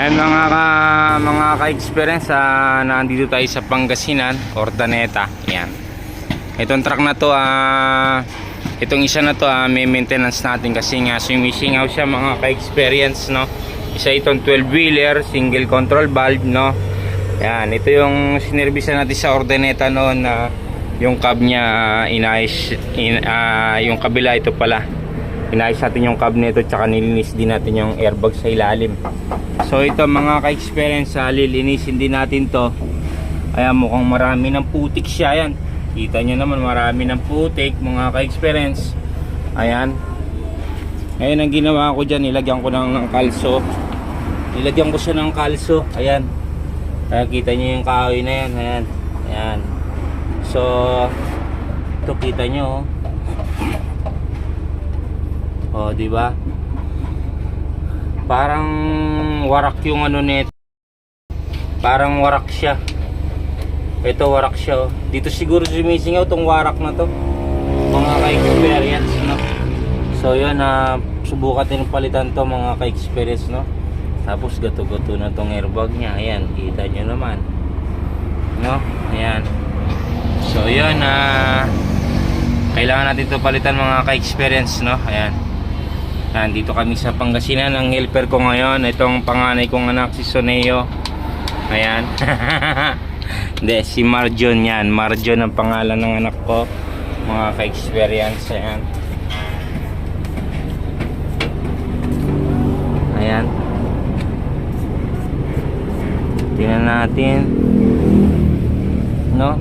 Yan mga ka, mga ka-experience ah, nandito tayo sa Pangasinan, Ordaneta. Yan. Itong truck na to ah itong isa na to ah, may maintenance natin kasi nga sumisingaw siya mga ka-experience no. Isa itong 12 wheeler, single control valve no. Yan, ito yung sinerbisan natin sa Ordaneta noon na yung cab niya ah, inayos in, ah, yung kabila ito pala inayos natin yung cab nito tsaka nilinis din natin yung airbag sa ilalim. So ito mga ka-experience sa lilinisin din natin to. Ayan mukhang marami ng putik siya yan kita nyo naman marami ng putik mga ka-experience. Ayan. Ngayon ang ginawa ko dyan nilagyan ko ng, ng kalso. Nilagyan ko siya ng kalso ayan. Ayan, kita nyo yung kahoy na yan ayan. Ayan. So ito kita nyo oh Oh, di ba? Parang warak yung ano nito. Parang warak siya. Ito warak siya. oh. Dito siguro sumisingaw tong warak na to. Mga ka-experience, no? So, yun, na subukan din palitan to mga ka-experience, no? Tapos gato-gato na tong airbag niya. Ayan, kita nyo naman. No? Ayan. So, yun, na kailangan natin to palitan mga ka-experience, no? Ayan. Nandito kami sa Pangasinan. Ang helper ko ngayon, itong panganay kong anak, si Soneo. Ayan. Hindi, si Marjon yan. Marjon ang pangalan ng anak ko. Mga ka-experience. Ayan. Ayan. Tingnan natin. No?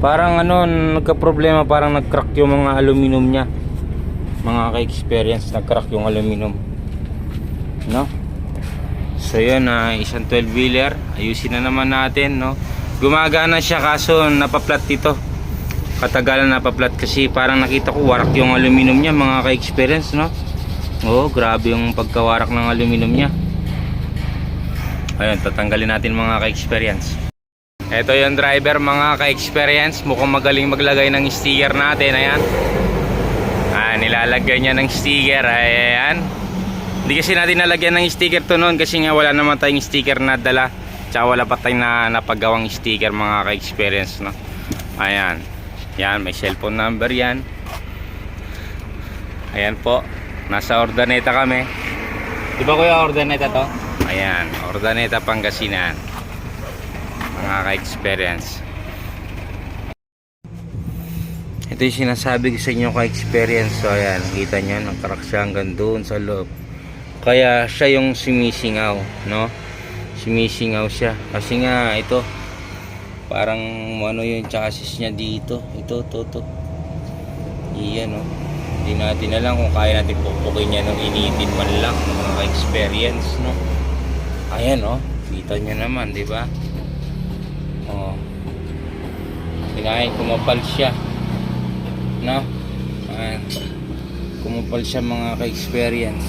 Parang ano, nagka-problema, parang nag-crack yung mga aluminum niya mga ka-experience nag-crack yung aluminum. No? So yun na isang 12 wheeler ayusin na naman natin no? Gumagana siya kaso napaplat dito katagalan napaplat kasi parang nakita ko warak yung aluminum niya mga ka-experience no? Oh grabe yung pagkawarak ng aluminum niya. Ayun tatanggalin natin mga ka-experience. Ito yung driver mga ka-experience. Mukhang magaling maglagay ng sticker natin ayan Nilalagyan niya ng sticker. Ayan. Hindi kasi natin nalagyan ng sticker to noon kasi nga wala naman tayong sticker na dala. Tsaka wala pa tayong na, napagawang sticker mga ka-experience. No? Ayan. Yan, may cellphone number yan. Ayan po. Nasa Ordaneta kami. Di ba kuya Ordaneta to? Ayan. Ordaneta Pangasinan. Mga ka-experience. Ito yung sinasabi sa inyo ka-experience. So, ayan, kita nyo, nagkarak siya hanggang doon sa loob. Kaya siya yung sumisingaw, no? Sumisingaw siya. Kasi nga, ito, parang ano yung chassis niya dito. Ito, to. Iyan, no? Hindi natin alam kung kaya natin pupukin niya nung initin man lang, mga ka-experience, no? Ayan, no? Kita nyo naman, di ba? Oh. Kinain, kumapal siya no? Ayan. kumupal siya mga ka-experience.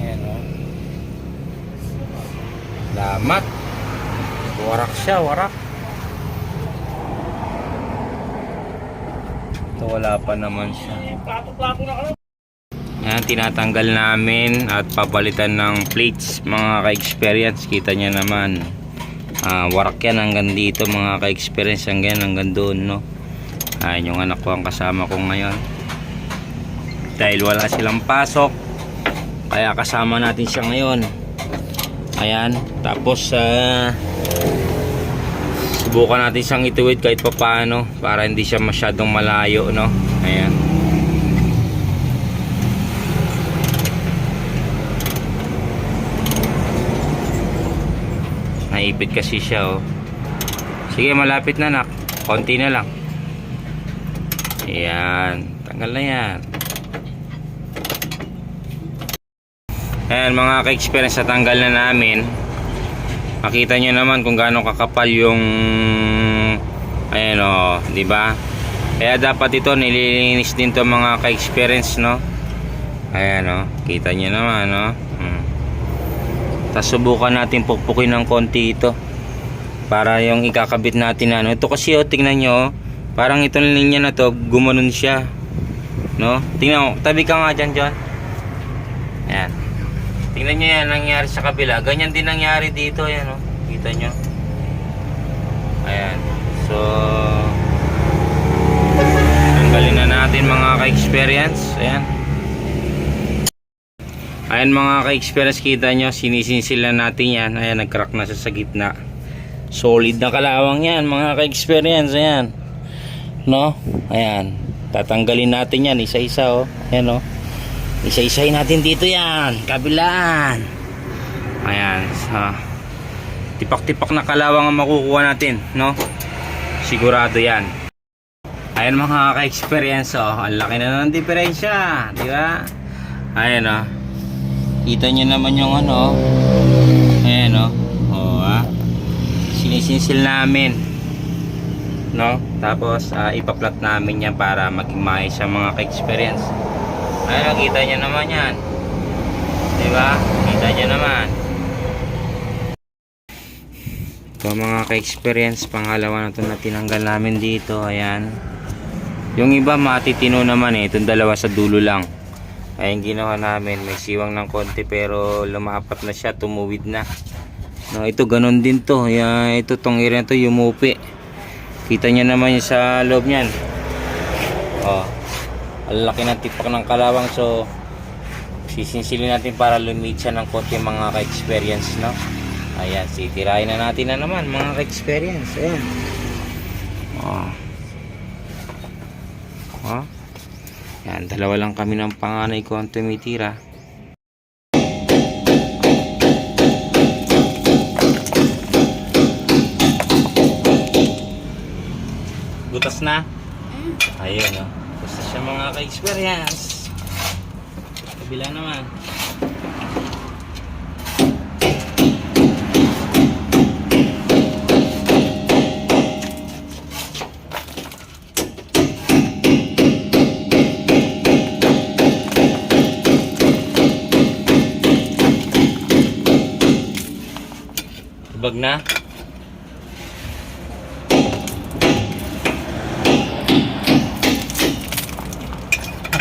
Ayan o lamat. Warak siya warak. Ito wala pa naman siya. Ayan, tinatanggal namin at papalitan ng plates mga ka-experience. Kita niya naman. Ah, warak yan hanggang dito mga ka-experience. Hanggang hanggang doon no Ayan yung anak ko ang kasama ko ngayon. Dahil wala silang pasok. Kaya kasama natin siya ngayon. Ayan. Tapos uh, subukan natin siyang ituwid kahit papaano para hindi siya masyadong malayo. No? Ayan. Naipit kasi siya oh. Sige malapit na nak. Konti na lang. Ayan. Tanggal na yan. Ayan mga ka-experience na tanggal na namin. Makita nyo naman kung gaano kakapal yung ayan o, di ba? Kaya dapat ito nililinis din to mga ka-experience no. Ayan o, kita nyo naman no. Hmm. Tapos subukan natin pukpukin ng konti ito para yung ikakabit natin na ano. Ito kasi oh, tingnan nyo oh. Parang itong linya na to, gumanon siya. No? Tingnan mo, tabi ka nga dyan, John. Ayan. Tingnan nyo yan, nangyari sa kabila. Ganyan din nangyari dito, ayan o. Kita nyo. Ayan. So, tanggalin na natin mga ka-experience. Ayan. Ayan mga ka-experience, kita nyo, sinisinsil na natin yan. Ayan, nag-crack na siya sa gitna. Solid na kalawang yan, mga ka-experience. Ayan. No? Ayan. Tatanggalin natin yan, isa-isa oh. Ayan oh. Isa-isahin natin dito yan. Kabilaan. Ayan. Ha. Tipak-tipak na kalawang ang makukuha natin, no? Sigurado yan. Ayan mga ka-experience, oh. Ang laki na ng diferensya, di ba? Ayan, oh. Kita nyo naman yung ano, oh. Ayan, oh. Oh, ah. Sinisinsil namin. No? Tapos, ah, ipaplat namin yan para maging maayos sa mga ka-experience. Ayan, oh, kita nyo naman yan. Di ba? Kita nyo naman. Ito mga ka-experience, pangalawa na ito na tinanggal namin dito. Ayan. Yung iba matitino naman eh. Itong dalawa sa dulo lang. Ayan ginawa namin. May siwang ng konti pero lumapat na siya. Tumuwid na. No, ito ganun din to. Ayan, ito tong area to yumupi. Kita nyo naman yung sa loob niyan. Oh. Ang laki ng tipak ng kalawang so sisinsilin natin para lumit siya ng konti mga ka-experience no. Ayan, sitirahin na natin na naman mga ka-experience. Ayan. Oh. Oh. Yan, dalawa lang kami ng panganay ko ang tumitira. Butas na? Ayun, oh. Butas siya mga ka-experience. Kabila naman. Tubag na?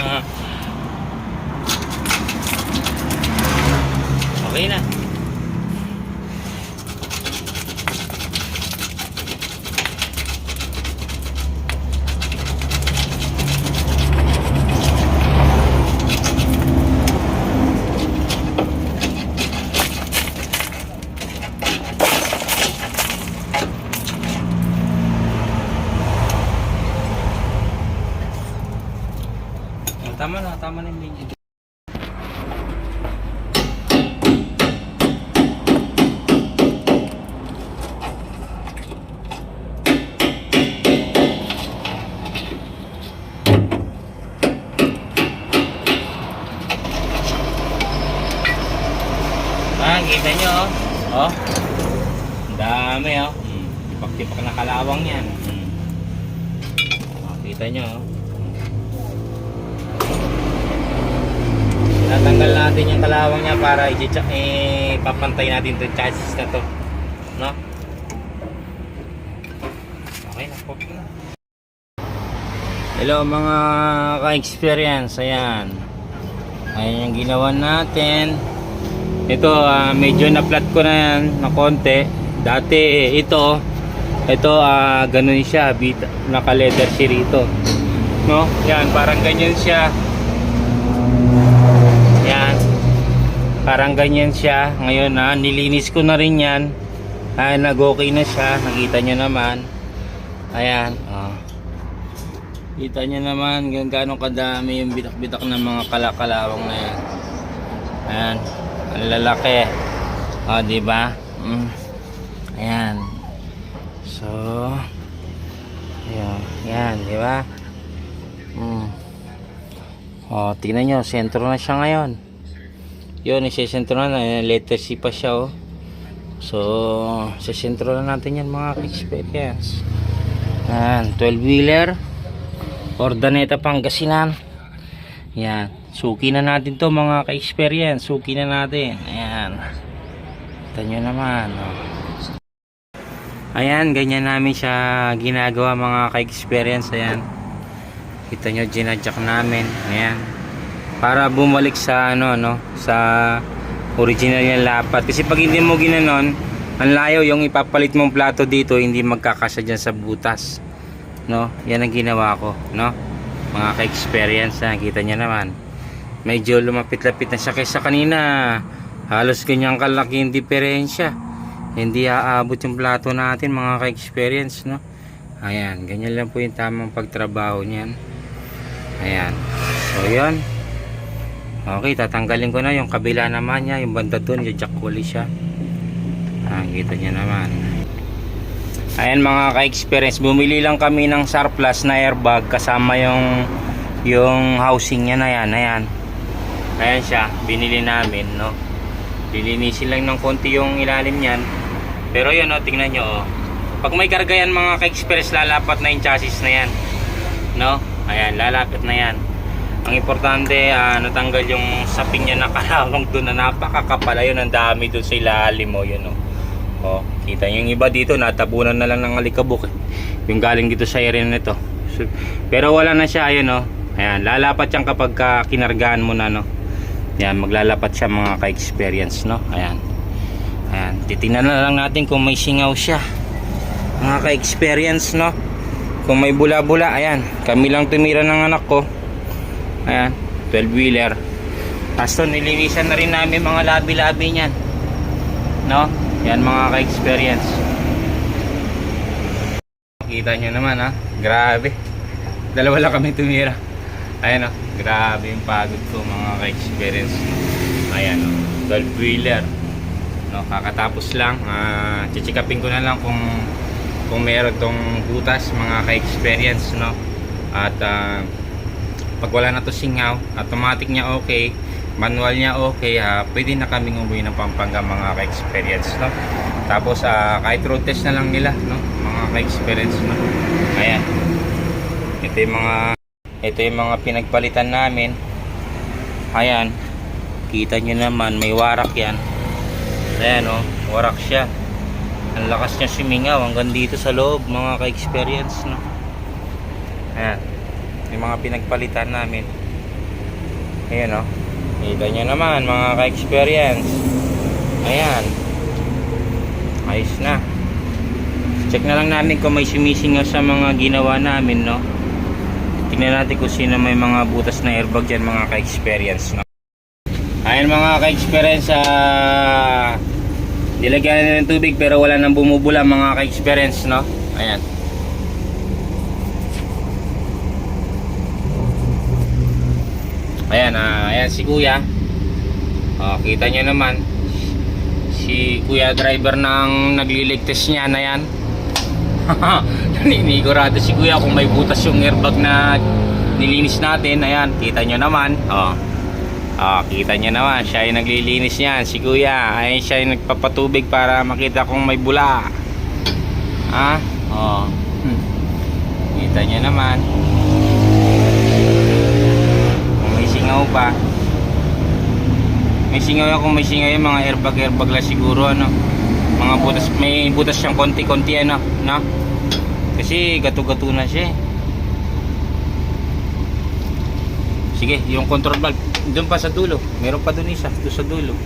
Ah. Okay na. Ah, Tama na, tama na yung linya. Ah, kita nyo oh. Oh. Ang dami oh. Hmm. Tipak-tipak na kalawang yan. Hmm. Oh, kita nyo oh. Tatanggal natin yung kalawang niya para i-check eh, papantay natin itong chassis na to. No? Okay na po. Hello mga ka-experience. Ayan. Ayan yung ginawa natin. Ito, ah, medyo na-flat ko na yan na konti. Dati, eh, ito, ito, ah, ganun siya. Bita, naka-leather siya rito. No? Yan, parang ganyan siya. Yan. Parang ganyan siya. Ngayon na, nilinis ko na rin yan. Ay, nag-okay na siya. Nakita nyo naman. Ayan. Oh. Kita nyo naman gaano kadami yung bitak-bitak ng mga kalakalawang na yan. Ayan. Ang lalaki. O, di ba? Mm. Ayan. So, ayan. Ayan, di ba? Mm. O, tingnan nyo. Sentro na siya ngayon. Yun, isesentro na. Ayan, Letter C pa siya, oh. So, sa sentro na natin yan mga experience. Ayan, 12-wheeler. Ordaneta Pangasinan. Yan. Suki na natin to mga ka-experience. Suki na natin. Ayan. Kita nyo naman. Oh. Ayan, ganyan namin siya ginagawa mga ka-experience. Ayan. Kita nyo, ginadjak namin. Ayan. Para bumalik sa ano, no, sa original yan lapat kasi pag hindi mo ginanon ang layo yung ipapalit mong plato dito hindi magkakasya dyan sa butas no yan ang ginawa ko no mga ka-experience na kita nyo naman medyo lumapit-lapit na siya kaysa kanina. Halos ganyang kalaki yung diferensya. Hindi aabot yung plato natin mga ka-experience no? Ayan ganyan lang po yung tamang pagtrabaho niyan. Ayan. So yun. Okay tatanggalin ko na yung kabila naman niya yung banda dun yung jack wali siya. Ah, kita nyo naman. Ayan mga ka-experience bumili lang kami ng surplus na airbag kasama yung yung housing niya na yan. Ayan ayan siya binili namin no? Lilinisin lang ng konti yung ilalim niyan. Pero yun o tingnan nyo o pag may karga yan mga ka-experience lalapat na yung chassis na yan. No? Ayan lalapit na yan. Ang importante ah, natanggal yung saping niya nakalawang doon na napakakapal. Ayun ang dami doon sa ilalim mo yun o oh, kita yung iba dito natabunan na lang ng alikabok. Yung galing dito sa area nito. So, pero wala na siya ayun o ayan lalapat yan kapag ka kinargaan mo na no yan maglalapat siya mga ka-experience no? Ayan. Ayan titingnan na lang natin kung may singaw siya. Mga ka-experience no? Kung may bula-bula ayan. Kami lang tumira ng anak ko. Ayan 12 wheeler tapos to nilinisan na rin namin mga labi-labi niyan. No? Yan mga ka-experience. Kita nyo naman ha? Grabe. Dalawa lang kami tumira. Ayan o grabe yung pagod ko mga ka-experience. Ayan o 12 wheeler no. Kakatapos lang. Ah chichikapin ko na lang kung kung meron tong butas mga ka-experience no. At ah, pag wala na to singaw automatic niya okay manual niya okay ha pwede na kaming umuwi ng Pampanga mga ka-experience no. Tapos ah, kahit road test na lang nila no mga ka-experience no. Ayan. Ito yung mga ito yung mga pinagpalitan namin. Ayan. Kita nyo naman may warak yan. Ayan o warak siya. Ang lakas niya sumingaw hanggang dito sa loob mga ka-experience no? Ayan. Yung mga pinagpalitan namin. Ayan o kita nyo naman mga ka-experience. Ayan. Ayos na. Check na lang namin kung may sumisingaw sa mga ginawa namin no tingnan natin kung sino may mga butas na airbag dyan mga ka-experience no? ayan mga ka-experience ah nilagyan na ng tubig pero wala nang bumubula mga ka-experience no? Ayan. Ayan ah, ayan si kuya. Oh, kita nyo naman. Si kuya driver ng nagliligtas niya na yan Ninigurado si kuya kung may butas yung airbag na nilinis natin. Ayan, kita nyo naman. Oh. Oh, kita nyo naman. Siya yung naglilinis niyan. Si kuya. Ayan siya yung nagpapatubig para makita kung may bula. Ha? Oh. Hmm. Kita nyo naman. Kung may singaw pa. May singaw yan kung may singaw yung mga airbag airbag lang siguro ano mga butas may butas siyang konti-konti ano no kasi gato-gato na siya eh. sige yung control valve doon pa sa dulo. Meron pa doon isa doon sa dulo.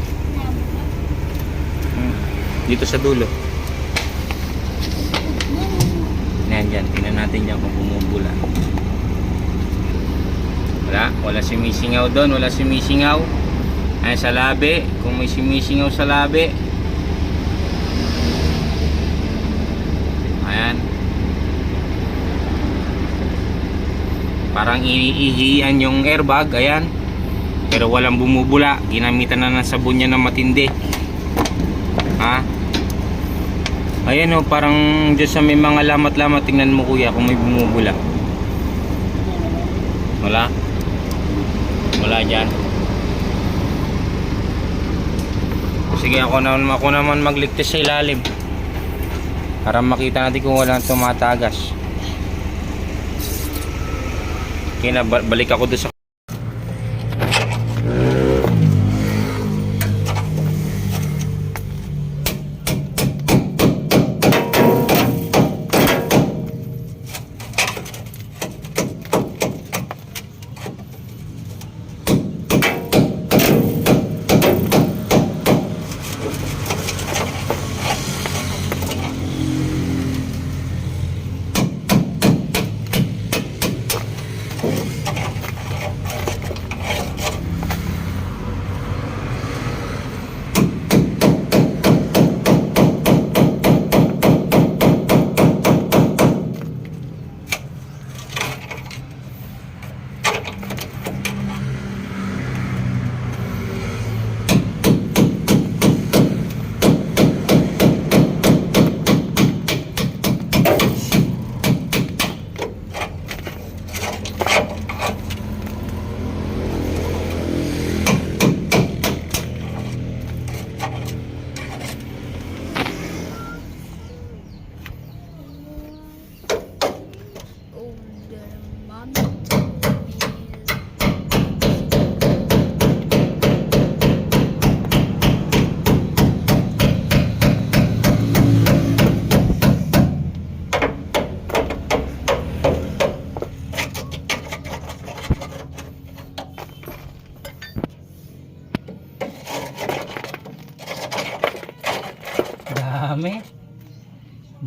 Hmm. dito sa dulo. Yan dyan tingnan natin dyan kung bumubula. Wala wala sumisingaw doon wala sumisingaw. Ay sa labi. Kung may sumisingaw sa labi. Ayan. Parang iniihian yung airbag, ayan. Pero walang bumubula. Ginamitan na ng sabon niya na matindi. Ha? Ayan o, parang dyan sa may mga lamat-lamat. Tingnan mo kuya kung may bumubula. Wala? Wala dyan. Sige ako naman, ako naman magligtas sa ilalim para makita natin kung walang tumatagas okay na ba- balik ako doon sa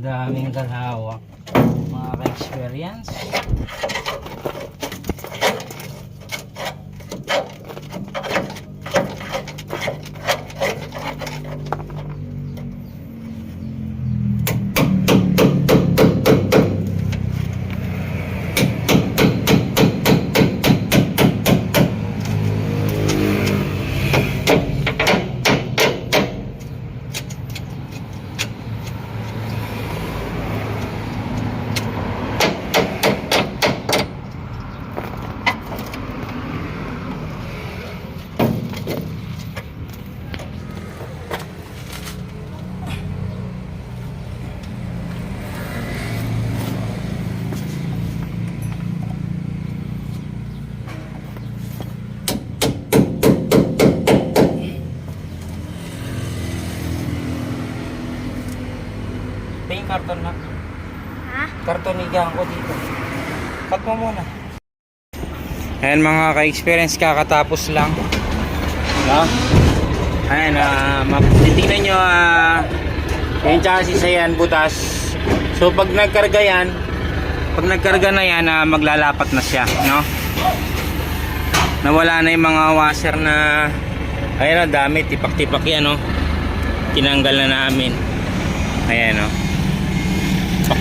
daming dalawak. Mga ka-experience ito yung karton na Ha? Igang ko dito. Cut mo muna. Ayan mga ka-experience kakatapos lang. No? ayan uh, titignan nyo ah yung chassis ayan butas. So pag nagkarga yan pag nagkarga na yan ah, maglalapat na siya no? Nawala na yung mga washer na ayan o dami tipak-tipak yan no? Tinanggal na namin. Ayan o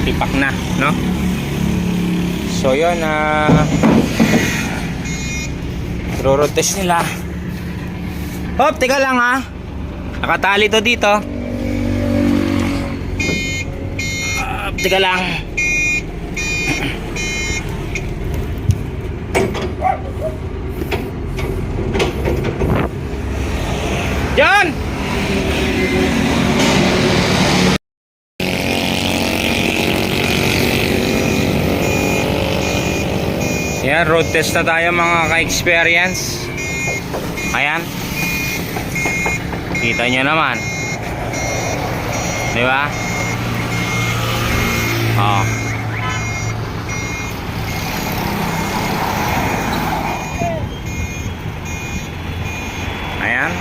tipak-tipak na no? So yun ah uh, test nila. Hop teka lang ha nakatali to dito. Hop teka lang. John! Yan, road test na tayo mga ka-experience. Ayan. Kita nyo naman. Di ba? Oh. Ayan.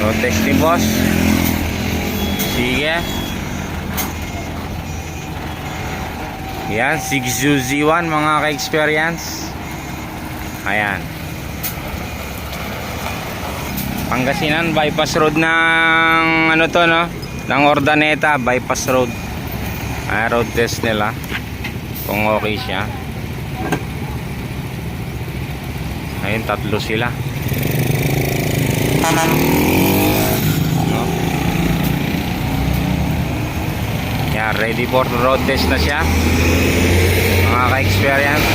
Road test ni boss. Sige. Yan, 6UZ1 mga ka-experience. Ayan. Pangasinan bypass road ng ano to no? Ng Ordaneta bypass road. Ay road test nila. Kung okay siya. Ayun tatlo sila. No? Yan, ready for road test na siya. Mga ka-experience.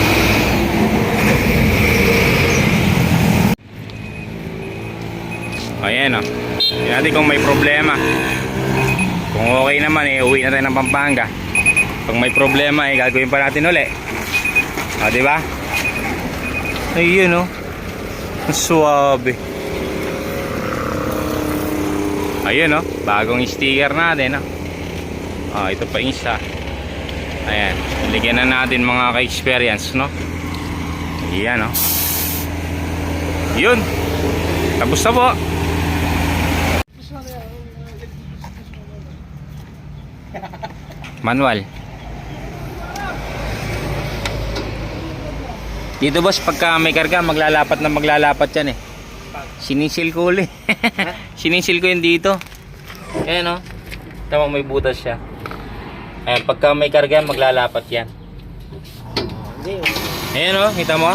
Ayan o. Tingnan natin kung may problema. Kung okay naman eh, uwi na tayo ng Pampanga. Pag may problema eh, gagawin pa natin uli. O, di ba? Ayun o. Ang suwabe. Ayun o. Bagong sticker natin o. Ah, ito pa isa. Ayan. Ligyan na natin mga ka-experience, no? Ayan, no? Yun. Tapos na po. Manual. Dito boss, pagka may karga, maglalapat na maglalapat yan eh. Sinisil ko uli. Sinisil ko yun dito. Ayan o. Tama may butas siya. Ayan, pagka may karga, maglalapat yan. Ayan o, kita mo?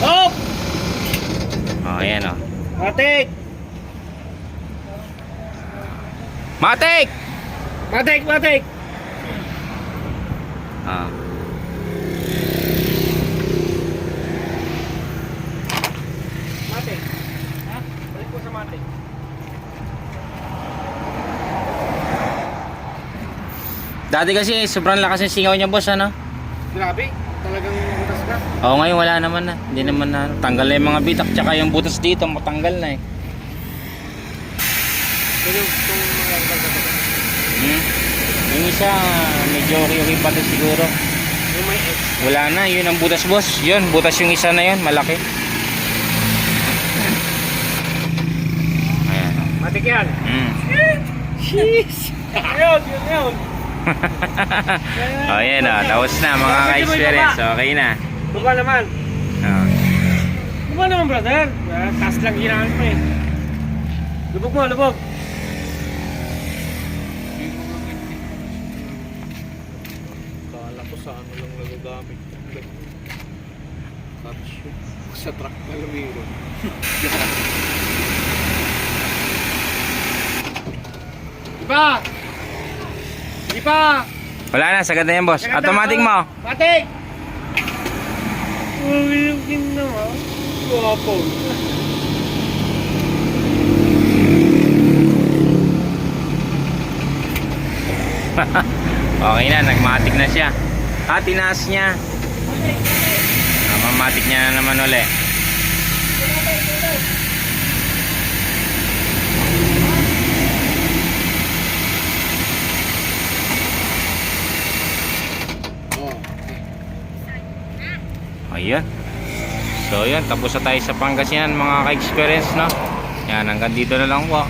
Hop! Oh, ayan o. Matik! Matik! Matik! Matik! Ah. Matik! Ha? Balik po sa matik. Dati kasi sobrang lakas ng singaw niya boss ano? Grabe! Talagang butas na. Oo ngayon wala naman na. Hindi naman na. Tanggal na yung mga bitak tsaka yung butas dito matanggal na eh. Pero itong mga ibang taga. Hmm? Yung isa medyo okay-okay pa to siguro. Yung may X. Wala na, yun ang butas boss. Yun, butas yung isa na yun, malaki. Matik yan. Mm. Sheesh! yun, yun, yun. oh, yan oh. Tapos na mga ka-experience. Okay na. Baba naman. Oh. Baba naman, brother. Ah, Taas lang ginaan mo eh. Lubog mo, lubog. Kala ko sa ano lang nagagamit. Capsule. Sa truck na lumiro. Di pa! Di pa! Wala na, sagad na yan, boss. Automatic mo. Uy, yung gina mo. Guwapo. Okay na, nagmatic na siya. Ah, tinaas niya. Ah, mamatic niya na naman uli. Ayun. So, yun. Tapos na tayo sa Pangasinan, mga ka-experience, no? Yan, hanggang dito na lang po.